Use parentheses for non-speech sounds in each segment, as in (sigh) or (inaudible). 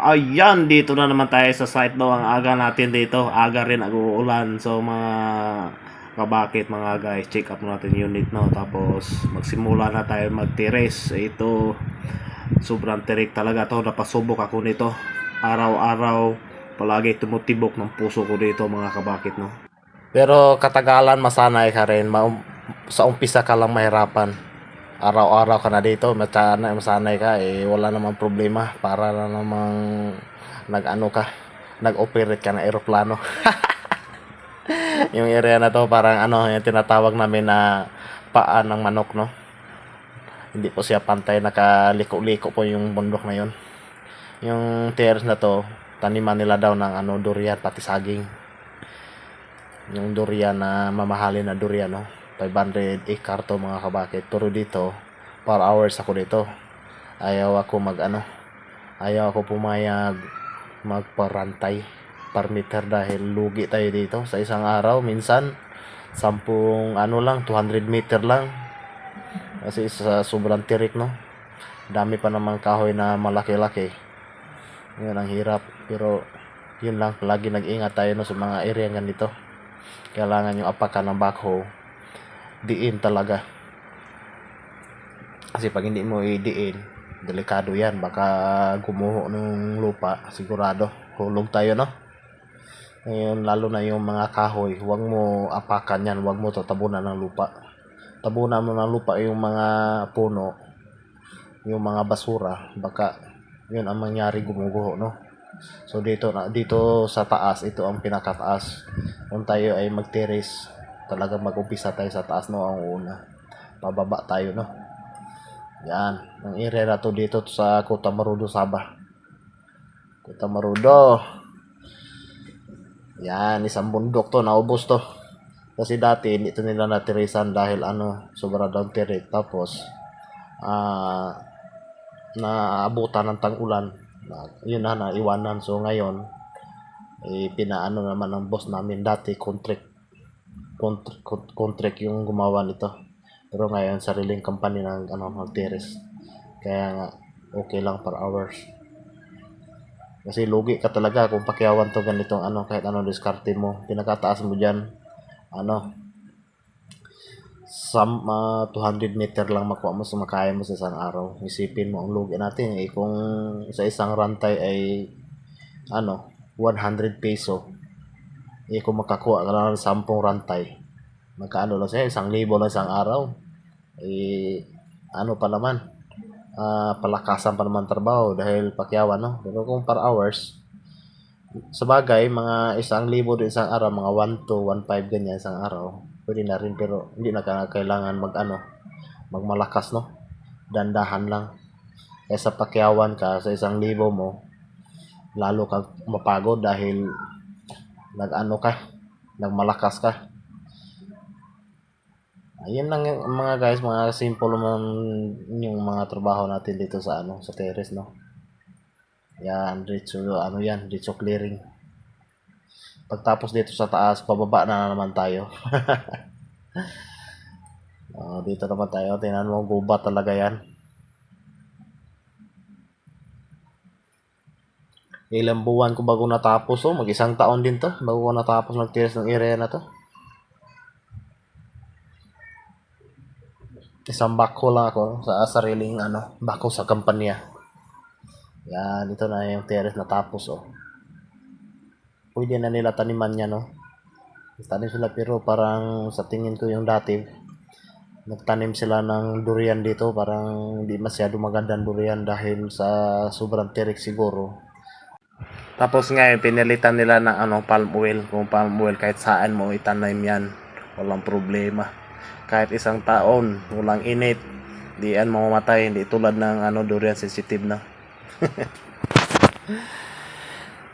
Ayan, dito na naman tayo sa site no. Ang aga natin dito. Aga rin nag-uulan. So mga kabakit mga guys, check up natin unit no. Tapos magsimula na tayo magtires. Ito sobrang tirik talaga to. Napasubok ako nito. Araw-araw palagi tumutibok ng puso ko dito mga kabakit no. Pero katagalan masanay ka rin. Ma- sa umpisa ka lang mahirapan araw-araw ka na dito, masanay, masanay ka, eh, wala namang problema. Para na namang nag-ano ka, nag-operate ka ng aeroplano. (laughs) yung area na to, parang ano, yung tinatawag namin na paan ng manok, no? Hindi po siya pantay, nakaliko-liko po yung bundok na yun. Yung terrace na to, taniman nila daw ng ano, durian, pati saging. Yung durian na mamahalin na durian, no? 500 acre to mga kabakit. Pero dito, per hours ako dito. Ayaw ako mag ano, ayaw ako pumayag magparantay per meter dahil lugi tayo dito sa isang araw. Minsan, sampung ano lang, 200 meter lang. Kasi sa sobrang tirik, no? Dami pa namang kahoy na malaki-laki. Yun ang hirap. Pero, yun lang, palagi nag-ingat tayo no, sa mga area ganito. Kailangan yung apakan ng backhoe diin talaga. Kasi pag hindi mo i-diin, delikado yan. Baka gumuho ng lupa, sigurado. Hulog tayo, no? Ngayon, lalo na yung mga kahoy, huwag mo apakan yan, huwag mo tatabunan ng lupa. Tabunan mo ng lupa yung mga puno, yung mga basura, baka yun ang mangyari gumuguho, no? So dito na dito sa taas, ito ang pinakataas. Kung tayo ay magteres, talagang mag-umpisa tayo sa taas no ang una. Pababa tayo no. Yan, ang area to dito sa Kotamarudo Sabah. Kotamarudo. Yan, isang bundok to, naubos to. Kasi dati hindi to nila natirisan dahil ano, sobra daw tirik. Tapos, ah, naabutan ng tang-ulan. Na, yun na, naiwanan. So ngayon, eh, pinaano naman ng boss namin dati contract contract, contract yung gumawa nito. Pero ngayon sariling company ng ano magteres. Kaya nga okay lang per hours. Kasi lugi ka talaga kung pakiyawan to ganitong ano kahit ano diskarte mo. Pinakataas mo diyan ano some ah, 200 meter lang makuha mo sa makaya mo sa isang araw. Isipin mo ang lugi natin eh kung sa isang rantay ay ano 100 peso eh kung makakuha ka lang ng 10 rantay. Magkaano lang siya isang libo lang isang araw. Eh ano pa naman? Ah palakasan pa naman trabaho dahil pakyawan no? Pero kung per hours sa bagay mga isang libo din isang araw mga 1 to 1.5 ganyan isang araw pwede na rin pero hindi na ka- kailangan mag ano magmalakas no? Dandahan lang. Kaysa pakyawan ka sa isang libo mo lalo kang mapagod dahil nag-ano ka, nagmalakas ka. Ayun lang yung mga guys, mga simple naman yung mga trabaho natin dito sa ano, sa terrace, no. Yan, diretso, ano yan, diretso clearing. Pagtapos dito sa taas, pababa na naman tayo. (laughs) Oh, dito naman tayo, tingnan mo, guba talaga yan. Ilang buwan ko bago natapos, oh, mag isang taon din to, bago ko natapos magtiris ng area na to. Isang bako lang ako sa sariling ano, bako sa kampanya. Yan, ito na yung terrace na tapos oh. Pwede na nila taniman niya no. Tanim sila pero parang sa tingin ko yung dati nagtanim sila ng durian dito parang hindi masyado magandang durian dahil sa sobrang tirik siguro. Tapos ngayon pinilitan nila ng ano palm oil. Kung palm oil kahit saan mo itanim yan walang problema. Kahit isang taon walang init di yan mamamatay hindi tulad ng ano durian sensitive na. (laughs)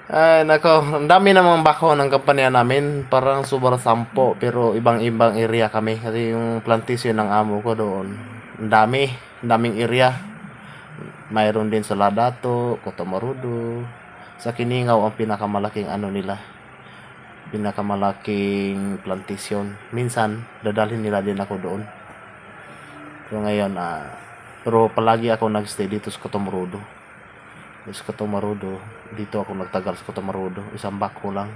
Ay nako ang dami namang bako ng kampanya namin. Parang sobrang sampo pero ibang ibang area kami. Kasi yung plantation ng amo ko doon ang dami ang daming area. Mayroon din sa Ladato, Cotomarudo sa Kiningaw ang pinakamalaking ano nila pinakamalaking plantation minsan dadalhin nila din ako doon so ngayon ah pero palagi ako nagstay dito sa Cotomarudo sa Cotomarudo. Dito ako nagtagal sa Cotomarudo. Isang bako lang.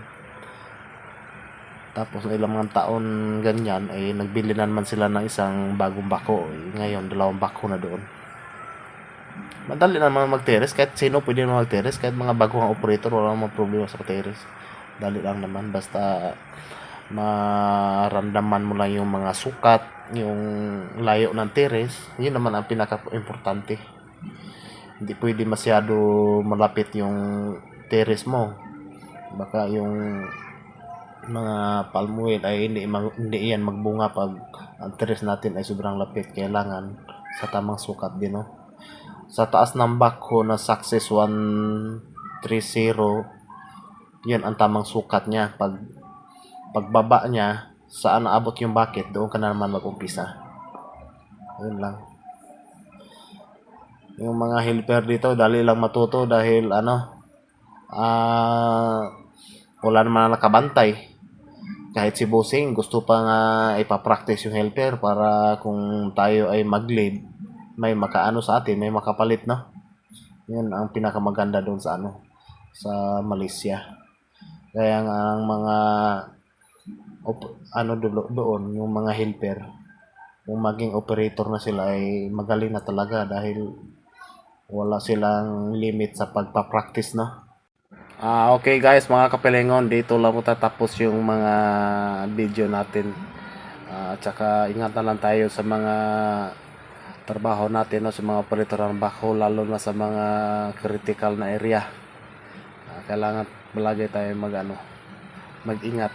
Tapos ilang mga taon ganyan ay nagbili na naman sila ng isang bagong bako. Eh, Ngayon dalawang bako na doon. Madali naman mag-terrace kahit sino pwede naman mag-terrace kahit mga bagong operator wala namang problema sa terrace. Dali lang naman basta maramdaman mo lang yung mga sukat, yung layo ng terrace, yun naman ang pinaka-importante. Hindi pwede masyado malapit yung terrace mo. Baka yung mga palm oil ay hindi, mag, hindi yan magbunga pag ang terrace natin ay sobrang lapit. Kailangan sa tamang sukat din, no? Sa taas ng backhoe na Success 130, yun ang tamang sukat niya. Pag pagbaba niya, saan naabot yung bucket, doon ka na naman mag-umpisa. Yun lang. Yung mga helper dito, dali lang matuto dahil ano, ah, wala naman nakabantay. Kahit si Bossing, gusto pa nga ipapractice yung helper para kung tayo ay mag-lead, may makaano sa atin, may makapalit, no? Yun ang pinakamaganda doon sa ano, sa Malaysia. Kaya ang mga op- ano do- doon, yung mga helper, kung maging operator na sila ay magaling na talaga dahil wala silang limit sa pagpa-practice, no? Ah, okay guys, mga kapelengon, dito lang po tatapos yung mga video natin. Ah, at saka ingatan lang tayo sa mga trabaho natin, no, sa mga operator ng bako, lalo na sa mga critical na area. Ah, kailangan palagi tayo mag ano, mag-ingat